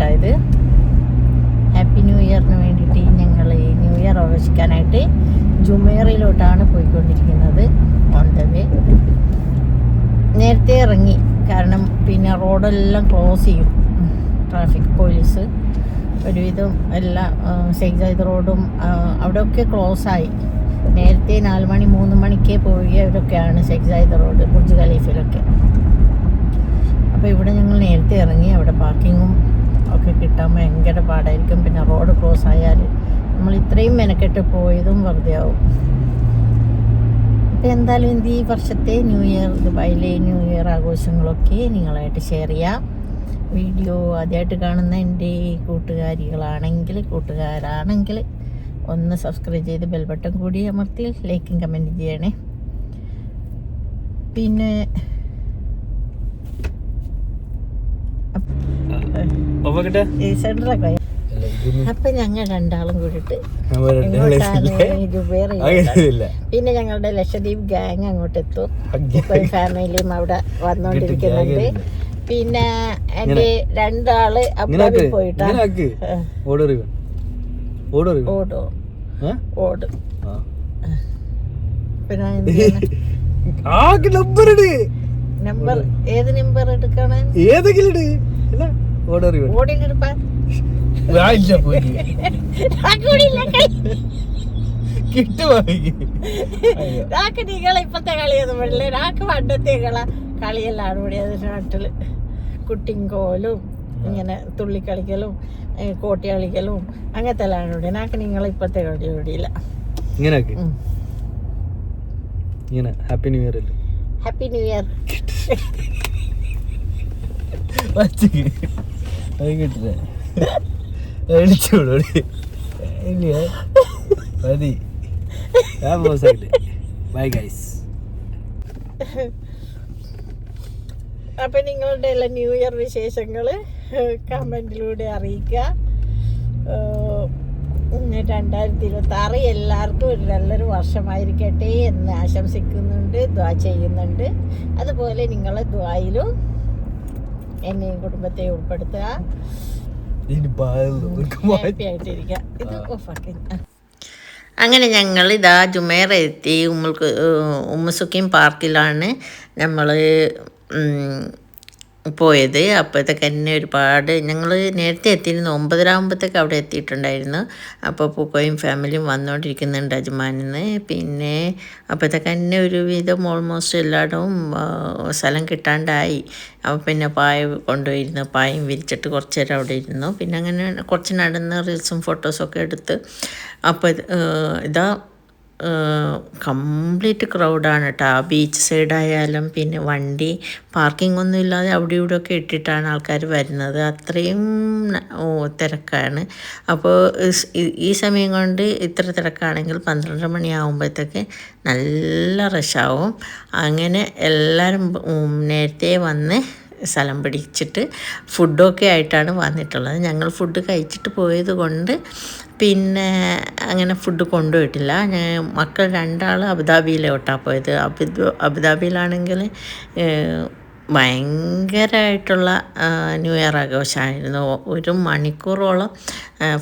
കേട്ടോ ഇത് happy new ഇയറിന് വേണ്ടിയിട്ട് ഞങ്ങൾ ഈ ന്യൂ ഇയർ ആഘോഷിക്കാനായിട്ട് ജുമേറയിലോട്ടാണ് പോയിക്കൊണ്ടിരിക്കുന്നത്. ഓൺ ദ വേ നേരത്തെ ഇറങ്ങി. കാരണം പിന്നെ റോഡെല്ലാം ക്ലോസ് ചെയ്യും. ട്രാഫിക് പോലീസ് ഒരുവിധം എല്ലാ സെയ്ദ് റോഡും അവിടെയൊക്കെ ക്ലോസ് ആയി. നേരത്തെ നാല് മണി മൂന്ന് മണിക്കേ പോവുകയൊക്കെയാണ് സെയ്ദ് റോഡ് ബുർജ് ഖലീഫിലൊക്കെ. അപ്പോൾ ഇവിടെ ഞങ്ങൾ നേരത്തെ ഇറങ്ങി. അവിടെ പാർക്കിങ്ങും ഒക്കെ കിട്ടാൻ ഭയങ്കര പാടായിരിക്കും. പിന്നെ റോഡ് ക്രോസ് ആയാൽ നമ്മൾ ഇത്രയും മെനക്കെട്ട് പോയതും വെറുതെ ആവും അപ്പോൾ എന്തായാലും എന്ത് ഈ വർഷത്തെ ന്യൂ ഇയർ ദുബായിലെ ന്യൂ ഇയർ ആഘോഷങ്ങളൊക്കെ നിങ്ങളായിട്ട് ഷെയർ ചെയ്യാം. വീഡിയോ ആദ്യമായിട്ട് കാണുന്ന എന്റെ കൂട്ടുകാരികളാണെങ്കിൽ കൂട്ടുകാരാണെങ്കിൽ ഒന്ന് സബ്സ്ക്രൈബ് ചെയ്ത് ബെൽ ബട്ടൺ കൂടി അമർത്തി ലൈക്കും കമന്റ് ചെയ്യണേ. പിന്നെ അപ്പൊ ഞങ്ങൾ രണ്ടാളും കൂടിട്ട് പിന്നെ ഞങ്ങളുടെ ലക്ഷദ്വീപ് ഗാങ് അങ്ങോട്ട് എത്തും. ഫാമിലിയും അവിടെ വന്നോണ്ടിരിക്കുന്നുണ്ട്. പിന്നെ എന്റെ രണ്ടാൾ അബുദാബി പോയിട്ടാണ് ഓടും നമ്പർ ഏത് നമ്പർ എടുക്കണം? ഏതെങ്കിലും ഇട് ഇല്ല ഓടറിയോ ഓടിനെടുപ്പാൻ ഇല്ല പോയി. കിട്ടുമോ രാക്ക് നിങ്ങളെ ഇപ്പത്തെ കളിയൊന്നും പറ്റില്ല രാക്ക് പണ്ടത്തെ കള കളിയെല്ലാം നാട്ടിൽ. കുട്ടിങ്കോലും ഇങ്ങനെ തുള്ളി കളിക്കലും കോട്ടി കളിക്കലും അങ്ങനത്തെ എല്ലാം നാക്ക് നിങ്ങളെ ഇപ്പത്തെ കളി ഓടിയില്ല ഇങ്ങനെ ഇങ്ങനെ ഹാപ്പി ന്യൂ ഇയർ അല്ലേ? Happy new year. ബൈ അപ്പൊ നിങ്ങളുടെ എല്ലാ ന്യൂ ഇയർ വിശേഷങ്ങൾ കമന്റിലൂടെ അറിയിക്കുക. രണ്ടായിരത്തി ഇരുപത്തി ആറ് എല്ലാവർക്കും ഒരു നല്ലൊരു വർഷമായിരിക്കട്ടെ എന്ന് ആശംസിക്കുന്നുണ്ട് ദ്വാ ചെയ്യുന്നുണ്ട്. അതുപോലെ നിങ്ങളെ ദ്വായിലും എന്നെയും കുടുംബത്തെ ഉൾപ്പെടുത്തുക. ആയിട്ടിരിക്കുക. ഇത് ഓഫാക്കി അങ്ങനെ ഞങ്ങൾ ഇതാ ജുമേറ എത്തി. ഉമ്മൾക്ക് ഉമ്മസുക്കിം പാർക്കിലാണ്. നമ്മൾ പോയത്. അപ്പോഴത്തേക്ക് തന്നെ ഒരുപാട് ഞങ്ങൾ നേരത്തെ എത്തിയിരുന്നു ഒമ്പതരാകുമ്പോഴത്തേക്ക് അവിടെ എത്തിയിട്ടുണ്ടായിരുന്നു. അപ്പോൾ പൂക്കോയും ഫാമിലിയും വന്നുകൊണ്ടിരിക്കുന്നുണ്ട് അജ്മാനിന്ന് പിന്നെ അപ്പോഴത്തേക്ക് തന്നെ ഒരുവിധം ഓൾമോസ്റ്റ് എല്ലായിടവും സ്ഥലം കിട്ടാണ്ടായി. അപ്പോൾ പിന്നെ പായ കൊണ്ടുപോയിരുന്നു. പായും വിരിച്ചിട്ട് കുറച്ച് നേരം അവിടെ ഇരുന്നു. പിന്നെ അങ്ങനെ കുറച്ച് നടന്ന് റീൽസും ഫോട്ടോസൊക്കെ എടുത്ത് അപ്പോൾ ഇതാ കംപ്ലീറ്റ് ക്രൗഡാണ് കേട്ടോ ആ ബീച്ച് സൈഡായാലും പിന്നെ വണ്ടി പാർക്കിംഗ് ഒന്നും ഇല്ലാതെ അവിടെ ഇവിടെ ഒക്കെ ഇട്ടിട്ടാണ് ആൾക്കാർ വരുന്നത്. അത്രയും തിരക്കാണ്. അപ്പോൾ ഈ സമയം കൊണ്ട് ഇത്ര തിരക്കാണെങ്കിൽ പന്ത്രണ്ട് മണിയാകുമ്പോഴത്തേക്ക് നല്ല റഷാവും അങ്ങനെ എല്ലാവരും നേരത്തെ വന്ന് സ്ഥലം പിടിച്ചിട്ട് ഫുഡൊക്കെ ആയിട്ടാണ് വന്നിട്ടുള്ളത്. ഞങ്ങൾ ഫുഡ് കഴിച്ചിട്ട് പോയത് കൊണ്ട് പിന്നെ അങ്ങനെ ഫുഡ് കൊണ്ടുപോയിട്ടില്ല. ഞാൻ മക്കൾ രണ്ടാൾ അബുദാബിയിലോട്ടാണ് പോയത്. അബുദാ അബുദാബിയിലാണെങ്കിൽ ഭയങ്കരമായിട്ടുള്ള ന്യൂ ഇയർ ആഘോഷമായിരുന്നു ഒരു മണിക്കൂറോളം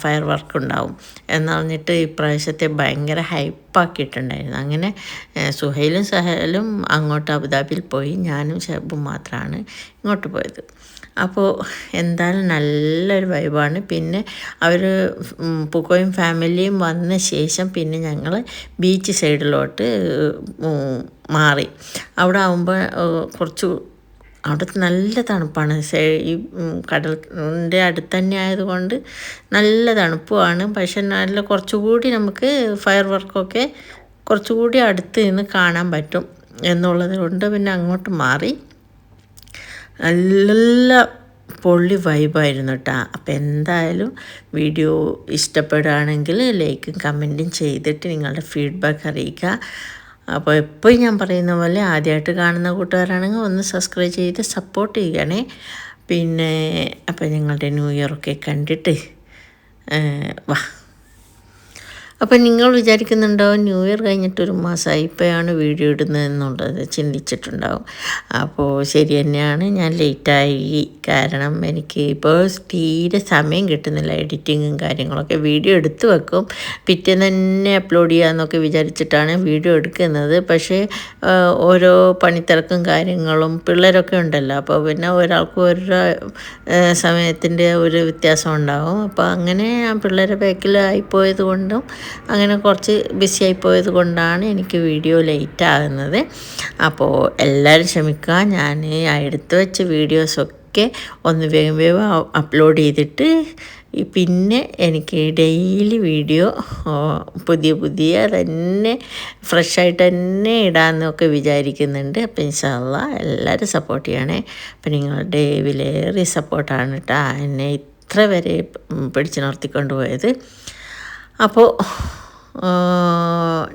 ഫയർ വർക്ക് ഉണ്ടാവും. എന്ന് പറഞ്ഞിട്ട് ഇപ്രാവശ്യത്തെ ഭയങ്കര ഹൈപ്പാക്കിയിട്ടുണ്ടായിരുന്നു അങ്ങനെ സുഹൈലും സഹലും അങ്ങോട്ട് അബുദാബിയിൽ പോയി. ഞാനും ഷെബും മാത്രമാണ് ഇങ്ങോട്ട് പോയത്. അപ്പോൾ എന്തായാലും നല്ലൊരു വൈബാണ് പിന്നെ അവർ പൂക്കോയും ഫാമിലിയും വന്ന ശേഷം പിന്നെ ഞങ്ങൾ ബീച്ച് സൈഡിലോട്ട് മാറി. അവിടെ ആകുമ്പോൾ കുറച്ച് അവിടെ നല്ല തണുപ്പാണ്. ഈ കടലിന്റെ അടുത്ത് തന്നെ ആയതുകൊണ്ട് നല്ല തണുപ്പുമാണ്. പക്ഷെ നല്ല കുറച്ചുകൂടി നമുക്ക് ഫയർ വർക്കൊക്കെ കുറച്ചുകൂടി അടുത്ത് നിന്ന് കാണാൻ പറ്റും എന്നുള്ളത് കൊണ്ട് പിന്നെ അങ്ങോട്ട് മാറി. നല്ല പൊള്ളി വൈബായിരുന്നു കേട്ടോ അപ്പം എന്തായാലും വീഡിയോ ഇഷ്ടപ്പെടുകയാണെങ്കിൽ ലൈക്കും കമന്റും ചെയ്തിട്ട് നിങ്ങളുടെ ഫീഡ്ബാക്ക് അറിയിക്കുക. അപ്പോൾ എപ്പോഴും ഞാൻ പറയുന്ന പോലെ ആദ്യമായിട്ട് കാണുന്ന കൂട്ടുകാരാണെങ്കിൽ ഒന്ന് സബ്സ്ക്രൈബ് ചെയ്ത് സപ്പോർട്ട് ചെയ്യണേ. പിന്നെ അപ്പോൾ ഞങ്ങളുടെ ന്യൂ ഇയറൊക്കെ കണ്ടിട്ട് വാ. അപ്പം നിങ്ങൾ വിചാരിക്കുന്നുണ്ടോ ന്യൂ ഇയർ കഴിഞ്ഞിട്ട് ഒരു മാസമായി ഇപ്പോഴാണ് വീഡിയോ ഇടുന്നതെന്നുള്ളത് ചിന്തിച്ചിട്ടുണ്ടാവും. അപ്പോൾ ശരി തന്നെയാണ് ഞാൻ ലേറ്റായി. കാരണം എനിക്ക് ഇപ്പോൾ തീരെ സമയം കിട്ടുന്നില്ല എഡിറ്റിങ്ങും കാര്യങ്ങളൊക്കെ വീഡിയോ എടുത്തു വെക്കും. പിറ്റേന്ന് തന്നെ അപ്ലോഡ് ചെയ്യാമെന്നൊക്കെ വിചാരിച്ചിട്ടാണ് വീഡിയോ എടുക്കുന്നത്. പക്ഷേ ഓരോ പണിത്തിരക്കും കാര്യങ്ങളും പിള്ളേരൊക്കെ ഉണ്ടല്ലോ അപ്പോൾ പിന്നെ ഒരാൾക്ക് ഓരോ സമയത്തിന്റെ ഒരു വ്യത്യാസം ഉണ്ടാവും. അപ്പോൾ അങ്ങനെ പിള്ളേരെ ബാക്കിലായിപ്പോയത് കൊണ്ടും അങ്ങനെ കുറച്ച് ബിസി ആയിപ്പോയത് കൊണ്ടാണ് എനിക്ക് വീഡിയോ ലേറ്റ് ആകുന്നത്. അപ്പോൾ എല്ലാവരും ക്ഷമിക്കുക ഞാൻ എടുത്തു വെച്ച വീഡിയോസൊക്കെ ഒന്ന് വേഗം വേഗം അപ്ലോഡ് ചെയ്തിട്ട് പിന്നെ എനിക്ക് ഡെയിലി വീഡിയോ പുതിയ പുതിയ തന്നെ ഫ്രഷായിട്ട് തന്നെ ഇടാമെന്നൊക്കെ വിചാരിക്കുന്നുണ്ട്. അപ്പം ഇൻഷാല്ല എല്ലാവരും സപ്പോർട്ട് ചെയ്യണേ. അപ്പം നിങ്ങളുടെ വിലയേറിയ സപ്പോർട്ടാണ് കേട്ടോ എന്നെ ഇത്ര വരെ പിടിച്ചു നിർത്തിക്കൊണ്ട് പോയത്. അപ്പോൾ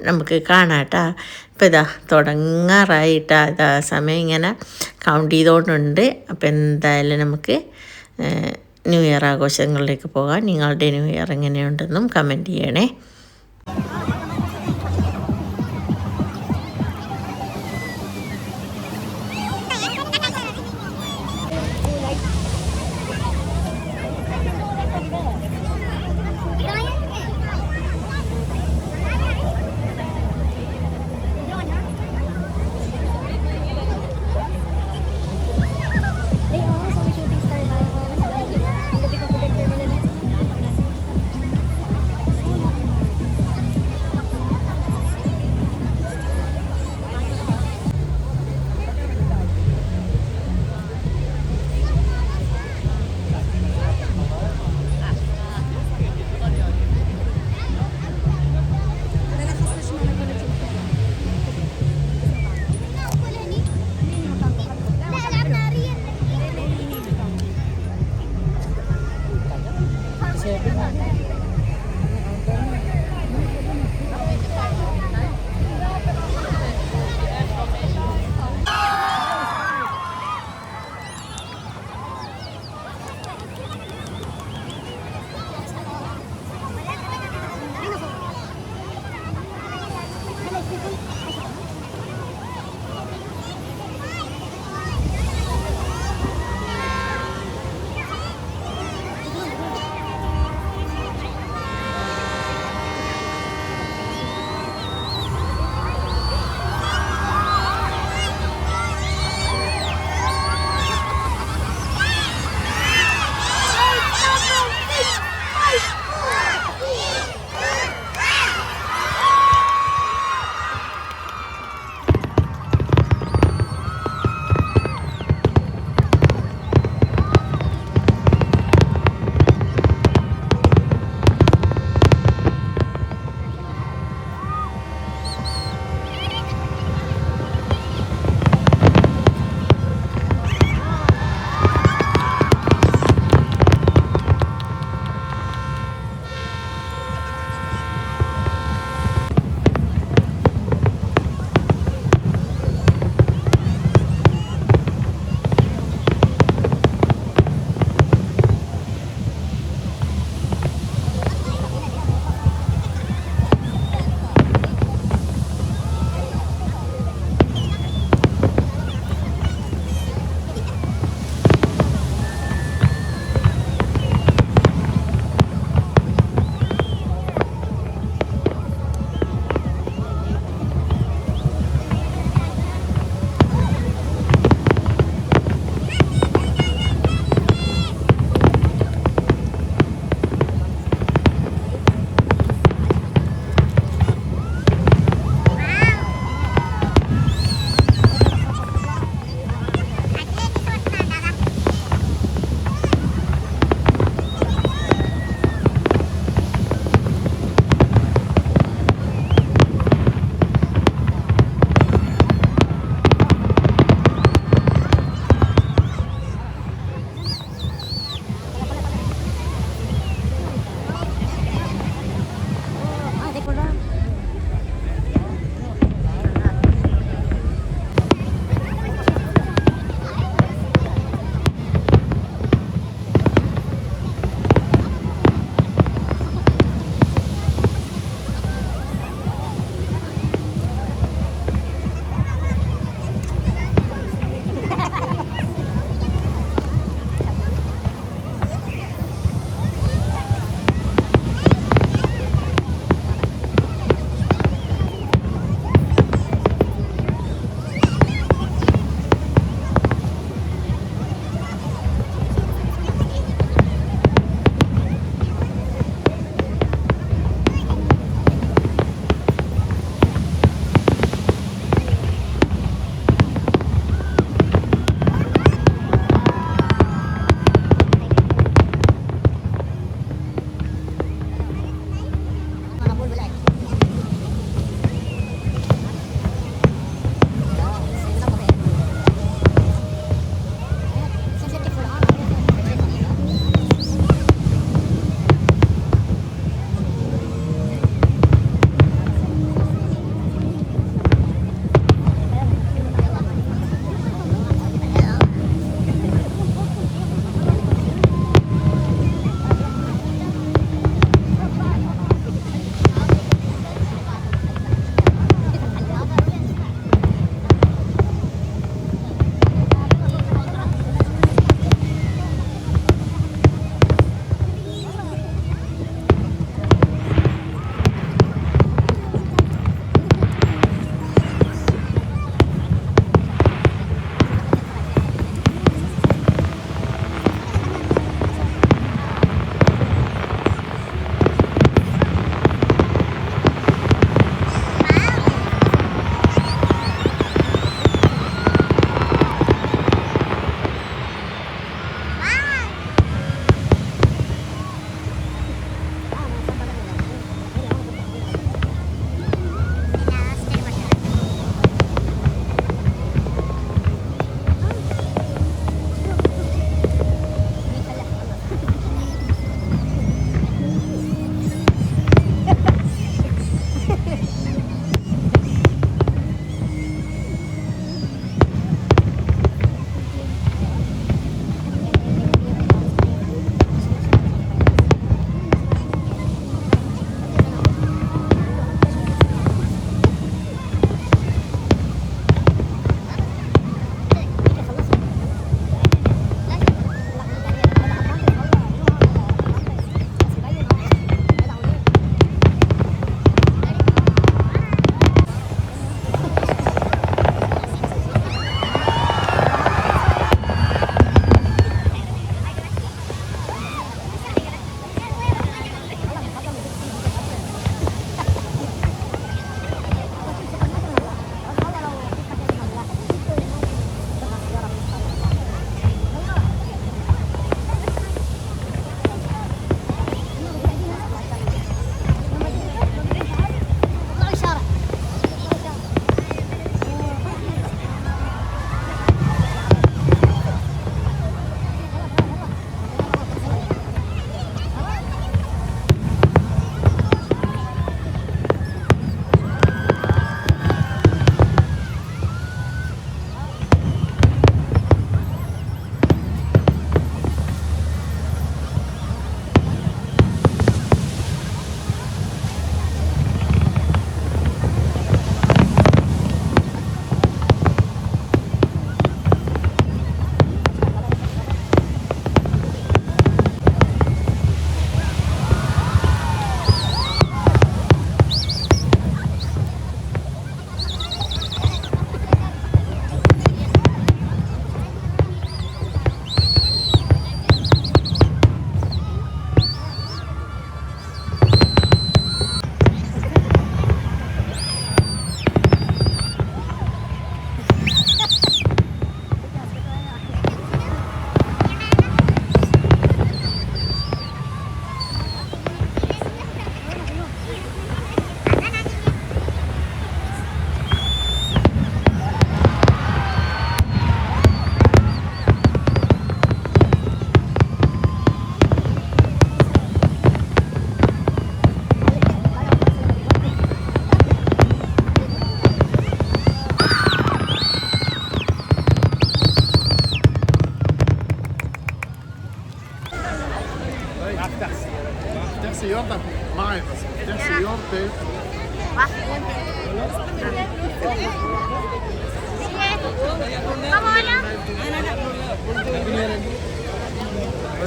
നമുക്ക് കാണാട്ടാ. ഇപ്പം ഇതാ തുടങ്ങാറായിട്ടാ ഇതാ സമയം ഇങ്ങനെ കൗണ്ട് ചെയ്തുകൊണ്ടുണ്ട് അപ്പോൾ എന്തായാലും നമുക്ക് ന്യൂ ഇയർ ആഘോഷങ്ങളിലേക്ക് പോകാം. നിങ്ങളുടെ ന്യൂ ഇയർ എങ്ങനെയുണ്ടെന്നും കമന്റ് ചെയ്യണേ.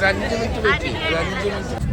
ഒരു അഞ്ച് മിനിറ്റ് വെയിറ്റ് ചെയ്യ്.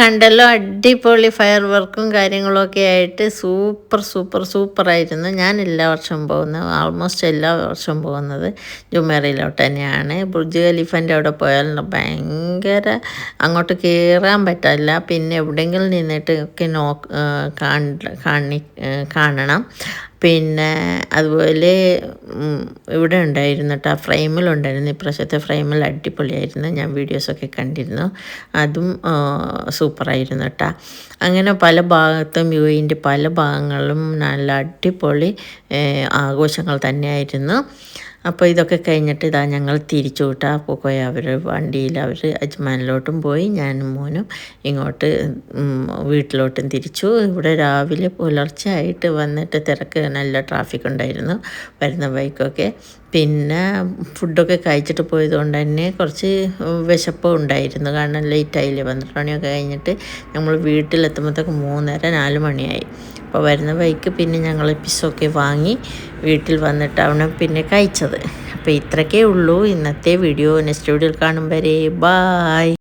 കണ്ടല്ലോ അടിപൊളി ഫയർ വർക്കും കാര്യങ്ങളൊക്കെ ആയിട്ട് സൂപ്പർ സൂപ്പർ സൂപ്പർ ആയിരുന്നു. ഞാൻ എല്ലാ വർഷവും പോകുന്നത്. ആൾമോസ്റ്റ് എല്ലാ വർഷവും പോകുന്നത് ജുമേറയിലോട്ട് തന്നെയാണ്. ബുർജ് ഖലീഫന്റെ അവിടെ പോയാൽ ഭയങ്കര അങ്ങോട്ട് കയറാൻ പറ്റില്ല. പിന്നെ എവിടെയെങ്കിലും നിന്നിട്ട് ഒക്കെ നോ കാണ- കാണി കാണണം. പിന്നെ അതുപോലെ ഇവിടെ ഉണ്ടായിരുന്നു കേട്ടോ ഫ്രെയിമിലുണ്ടായിരുന്നു ഇപ്രാവശ്യത്തെ ഫ്രെയിമിൽ അടിപൊളിയായിരുന്നു. ഞാൻ വീഡിയോസൊക്കെ കണ്ടിരുന്നു. അതും സൂപ്പറായിരുന്നു കേട്ടോ അങ്ങനെ പല ഭാഗത്തും യു എന്റെ പല ഭാഗങ്ങളിലും നല്ല അടിപൊളി ആഘോഷങ്ങൾ തന്നെയായിരുന്നു. അപ്പോൾ ഇതൊക്കെ കഴിഞ്ഞിട്ട് ഇതാ ഞങ്ങൾ തിരിച്ചു വിട്ടാ. പോയി അവർ വണ്ടിയിൽ അവർ അജ്മാനിലോട്ടും പോയി ഞാനും മോനും ഇങ്ങോട്ട് വീട്ടിലോട്ടും തിരിച്ചു. ഇവിടെ രാവിലെ പുലർച്ചെ ആയിട്ട് വന്നിട്ട് തിരക്ക് നല്ല ട്രാഫിക് ഉണ്ടായിരുന്നു വരുന്ന ബൈക്കൊക്കെ. പിന്നെ ഫുഡൊക്കെ കഴിച്ചിട്ട് പോയതുകൊണ്ട് തന്നെ കുറച്ച് വിശപ്പ് ഉണ്ടായിരുന്നു. കാരണം ലേറ്റ് ആയില്ലേ പന്ത്രണ്ട് മണിയൊക്കെ കഴിഞ്ഞിട്ട് നമ്മൾ വീട്ടിലെത്തുമ്പോഴത്തേക്ക് മൂന്നര നാല് മണിയായി. അപ്പോൾ വരുന്ന വഴിക്ക് പിന്നെ ഞങ്ങൾ പിസൊക്കെ വാങ്ങി വീട്ടിൽ വന്നിട്ടാണ് പിന്നെ കഴിച്ചത്. അപ്പോൾ ഇത്രക്കേ ഉള്ളൂ. ഇന്നത്തെ വീഡിയോ നെക്സ്റ്റ് വീഡിയോയിൽ കാണും വരെ. ബായ്